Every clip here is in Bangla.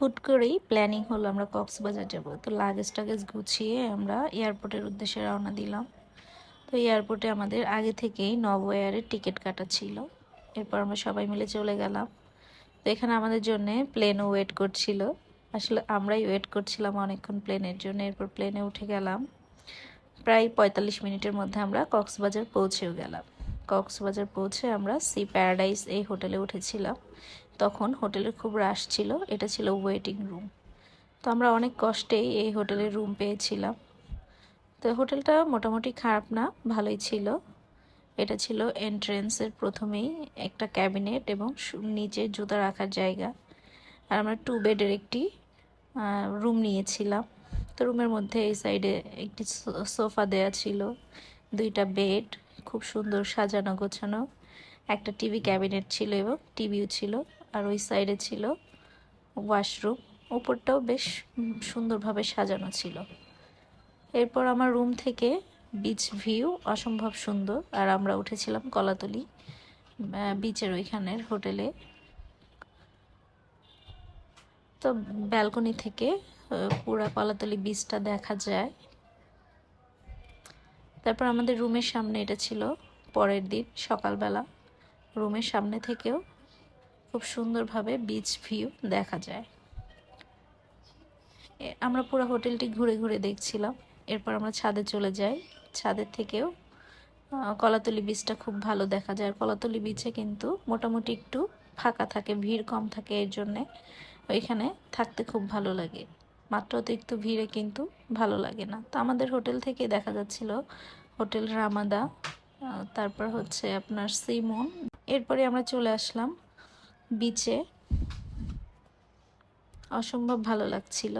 হুট করেই প্ল্যানিং হলো আমরা কক্সবাজার যাব। তো লাগেজ টাগেজ গুছিয়ে আমরা এয়ারপোর্টের উদ্দেশ্যে রওনা দিলাম। তো এয়ারপোর্টে আমাদের আগে থেকেই নব এয়ারের টিকিট কাটা ছিল। এরপর আমরা সবাই মিলে চলে গেলাম। তো এখানে আমাদের জন্যে প্লেনও ওয়েট করছিল। আসলে আমরাই ওয়েট করছিলাম অনেকক্ষণ প্লেনের জন্য। এরপর প্লেনে উঠে গেলাম। প্রায় পঁয়তাল্লিশ মিনিটের মধ্যে আমরা কক্সবাজার পৌঁছেও গেলাম। কক্সবাজার পৌঁছে আমরা সি প্যারাডাইস এই হোটেলে উঠেছিলাম। তখন হোটেলের খুব রাশ ছিল, এটা ছিল ওয়েটিং রুম। তো আমরা অনেক কষ্টেই এই হোটেলের রুম পেয়েছিলাম। তো হোটেলটা মোটামুটি খারাপ না, ভালোই ছিল। এটা ছিল এন্ট্রেন্সের প্রথমেই একটা ক্যাবিনেট এবং নিচে জুতা রাখার জায়গা। আর আমরা টু বেডের একটি রুম নিয়েছিলাম। তো রুমের মধ্যে এই সাইডে একটি সোফা দেয়া ছিল, দুইটা বেড খুব সুন্দর সাজানো গোছানো। একটা টিভি ক্যাবিনেট ছিল এবং টিভিও ছিল আর ওই সাইডে ছিল ওয়াশরুম। ওপরটাও বেশ সুন্দরভাবে সাজানো ছিল। এরপর আমার রুম থেকে বিচ ভিউ অসম্ভব সুন্দর। আর আমরা উঠেছিলাম কলাতলি বিচের ওইখানের হোটেলে। তো ব্যালকনি থেকে পুরা কলাতলি বিচটা দেখা যায়। তারপর আমাদের রুমের সামনে এটা ছিল, পরের দিন, সকালবেলা। রুমের সামনে থেকেও খুব সুন্দরভাবে বিচ ভিউ দেখা যায়। আমরা পুরো হোটেলটি ঘুরে ঘুরে দেখছিলাম। এরপর আমরা ছাদে চলে যাই। ছাদের থেকেও কলাতলি বিচটা খুব ভালো দেখা যায়। আর কলাতলি বিচে কিন্তু মোটামুটি একটু ফাঁকা থাকে, ভিড় কম থাকে এর জন্যে। ওইখানে থাকতে খুব ভালো লাগে। মাত্র অতিরিক্ত ভিড়ে কিন্তু ভালো লাগে না। তো আমাদের হোটেল থেকে দেখা যাচ্ছিল হোটেল রামাদা তারপর হচ্ছে আপনার সিমন। এরপরে আমরা চলে আসলাম বিচে। অসম্ভব ভালো লাগছিল।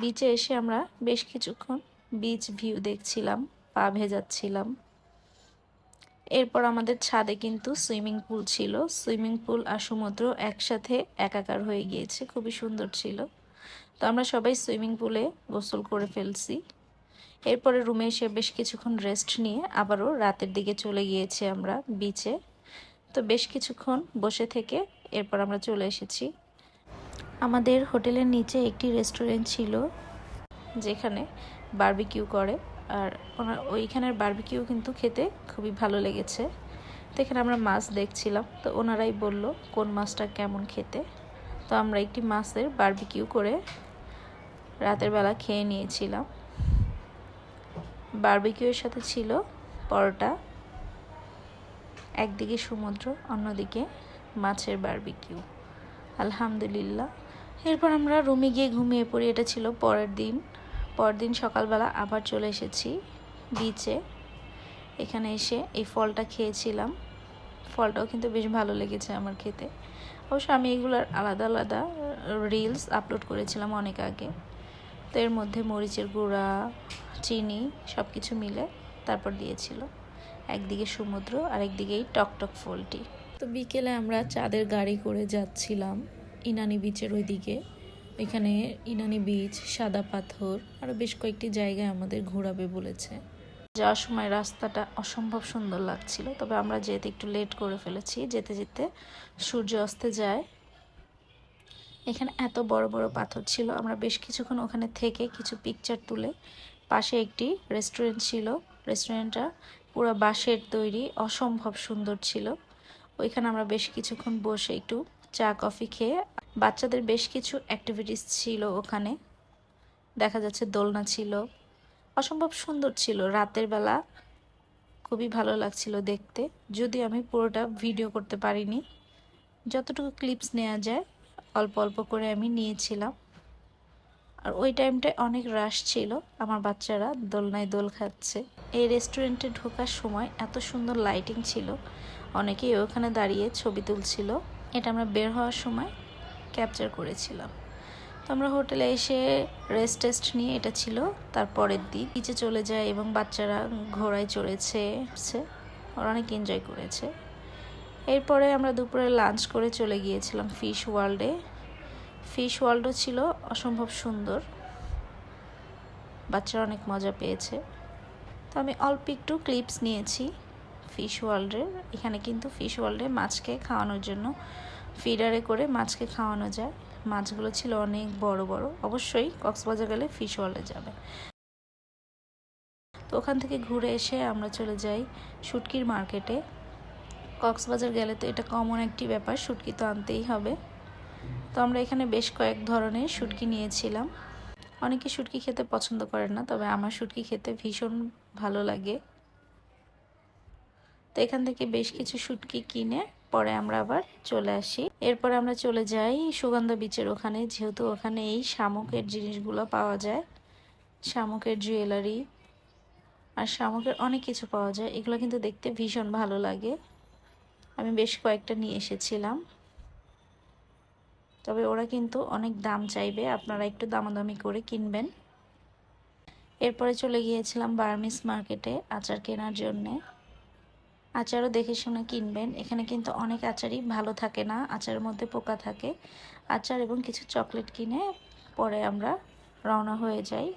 বিচে এসে আমরা বেশ কিছুক্ষণ বিচ ভিউ দেখছিলাম, পা ভেজাচ্ছিলাম। এরপর আমাদের ছাদে কিন্তু সুইমিং পুল ছিল। সুইমিং পুল আর সমুদ্র একসাথে একাকার হয়ে গিয়েছে। খুবই সুন্দর ছিল। তো আমরা সবাই সুইমিং পুলে গোসল করে ফেলছি। এরপরে রুমে এসে বেশ কিছুক্ষণ রেস্ট নিয়ে আবারও রাতের দিকে চলে গিয়েছি আমরা বিচে তো বেশ কিছুক্ষণ বসে থেকে এরপর আমরা চলে এসেছি। আমাদের হোটেলের নিচে একটি রেস্টুরেন্ট ছিল, যেখানে বারবিকিউ করে। আর ওনার ওইখানের বার্বিকিউ কিন্তু খেতে খুবই ভালো লেগেছে। তো এখানে আমরা মাছ দেখছিলাম। তো ওনারাই বলল, কোন মাছটা কেমন খেতে? তো আমরা একটি মাছের বারবিকিউ করে রাতের বেলা খেয়ে নিয়েছিলাম। বারবিকিউয়ের সাথে ছিল পরোটা, একদিকে সমুদ্র, অন্যদিকে মাছের বারবিকিউ আলহামদুলিল্লাহ। এরপর আমরা রুমে গিয়ে ঘুমিয়ে পড়ি, এটা ছিল পরের দিন। পরের দিন সকালবেলা আবার চলে এসেছি বিচে এখানে এসে এই ফলটা খেয়েছিলাম। ফলটাও কিন্তু বেশ ভালো লেগেছে আমার খেতে। অবশ্য আমি এগুলোর আলাদা আলাদা রিলস আপলোড করেছিলাম অনেক আগে। তো এর মধ্যে মরিচের গুঁড়া, চিনি সব কিছু মিলে তারপর দিয়েছিল। একদিকে সমুদ্র আর একদিকে এই টকটক ফলটি। তো বিকেলে আমরা চাঁদের গাড়ি করে যাচ্ছিলাম ইনানি বিচের ওইদিকে। এখানে ইনানি বিচ সাদা পাথর আরও বেশ কয়েকটি জায়গায় আমাদের ঘোরাবে বলেছে। যাওয়ার সময় রাস্তাটা অসম্ভব সুন্দর লাগছিল। তবে আমরা যেতে একটু লেট করে ফেলেছি, যেতে যেতে সূর্য অস্তে যায়। এখানে এত বড় বড় পাথর ছিল। আমরা বেশ কিছুক্ষণ ওখানে থেকে কিছু পিকচার তুলে পাশে একটি রেস্টুরেন্ট ছিল। রেস্টুরেন্টটা পুরো বাঁশের তৈরি, অসম্ভব সুন্দর ছিল। ওইখানে আমরা বেশ কিছুক্ষণ বসে একটু চা কফি খেয়ে বাচ্চাদের বেশ কিছু অ্যাক্টিভিটিস ছিল ওখানে। দেখা যাচ্ছে দোলনা ছিল। অসম্ভব সুন্দর ছিল। রাতের বেলা খুবই ভালো লাগছিল দেখতে। যদি আমি পুরোটা ভিডিও করতে পারিনি। যতটুকু ক্লিপস নেওয়া যায়, অল্প অল্প করে আমি নিয়েছিলাম। আর ওই টাইমটায় অনেক রাশ ছিল আমার বাচ্চারা দোলনায় দোল খাচ্ছে। এই রেস্টুরেন্টে ঢোকার সময় এত সুন্দর লাইটিং ছিল। অনেকেই ওখানে দাঁড়িয়ে ছবি তুলছিল। এটা আমরা বের হওয়ার সময় ক্যাপচার করেছিলাম। তো আমরা হোটেলে এসে রেস্ট টেস্ট নিয়ে এটা ছিল, তারপরের দিন নিচে চলে যায় এবং বাচ্চারা ঘোড়ায় চড়েছে ওরা অনেক এনজয় করেছে। এরপরে আমরা দুপুরে লাঞ্চ করে চলে গিয়েছিলাম ফিশ ওয়ার্ল্ডে ফিশ ওয়ার্ল্ডও ছিল অসম্ভব সুন্দর। বাচ্চারা অনেক মজা পেয়েছে। তো আমি অল্প একটু ক্লিপস নিয়েছি ফিশ ওয়ার্ল্ডের এখানে কিন্তু ফিশ ওয়ার্ল্ডে মাছকে খাওয়ানোর জন্য ফিডারে করে মাছকে খাওয়ানো যায়। মাছগুলো ছিল অনেক বড় বড়। অবশ্যই কক্সবাজার গেলে ফিশ ওয়ার্ল্ডে যাবে। তো ওখান থেকে ঘুরে এসে আমরা চলে যাই শুটকির মার্কেটে কক্সবাজার গেলে তো এটা কমন একটি ব্যাপার, শুটকি তো আনতেই হবে। তো আমরা এখানে বেশ কয়েক ধরনের শুটকি নিয়েছিলাম। অনেকে শুটকি খেতে পছন্দ করেন না, তবে আমার শুটকি খেতে ভীষণ ভালো লাগে। তো এখান থেকে বেশ কিছু শুটকি কিনে পরে আমরা আবার চলে আসি। এরপরে আমরা চলে যাই সুগন্ধা বিচের ওখানে, যেহেতু ওখানে এই শামুকের জিনিসগুলো পাওয়া যায়। শামুকের জুয়েলারি আর শামুকের অনেক কিছু পাওয়া যায়। এগুলো কিন্তু দেখতে ভীষণ ভালো লাগে। আমি বেশ কয়েকটা নিয়ে এসেছিলাম। তবে ওরা কিন্তু অনেক দাম চাইবে, আপনারা একটু দামাদামি করে কিনবেন। এরপরে চলে গিয়েছিলাম বার্মিস মার্কেটে আচার কেনার জন্যে। আচারও দেখে শুনে কিনবেন। এখানে কিন্তু অনেক আচারই ভালো থাকে না, আচারের মধ্যে পোকা থাকে। আচার এবং কিছু চকলেট কিনে পরে আমরা রওনা হয়ে যাই।